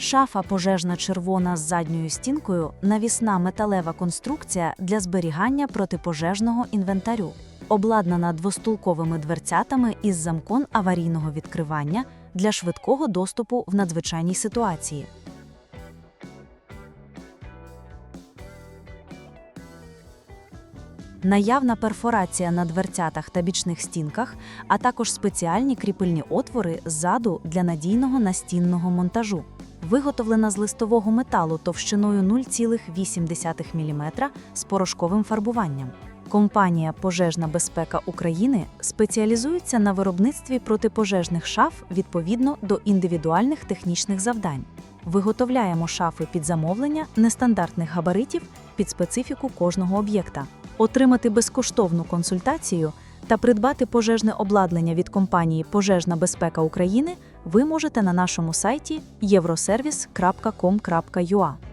Шафа пожежна червона з задньою стінкою, навісна металева конструкція для зберігання протипожежного інвентарю, обладнана двостулковими дверцятами із замком аварійного відкривання для швидкого доступу в надзвичайній ситуації. Наявна перфорація на дверцятах та бічних стінках, а також спеціальні кріпильні отвори ззаду для надійного настінного монтажу. Виготовлена з листового металу товщиною 0,8 мм з порошковим фарбуванням. Компанія Пожежна безпека України спеціалізується на виробництві протипожежних шаф відповідно до індивідуальних технічних завдань. Виготовляємо шафи під замовлення нестандартних габаритів під специфіку кожного об'єкта. Отримати безкоштовну консультацію та придбати пожежне обладнання від компанії Пожежна безпека України ви можете на нашому сайті euroservice.com.ua.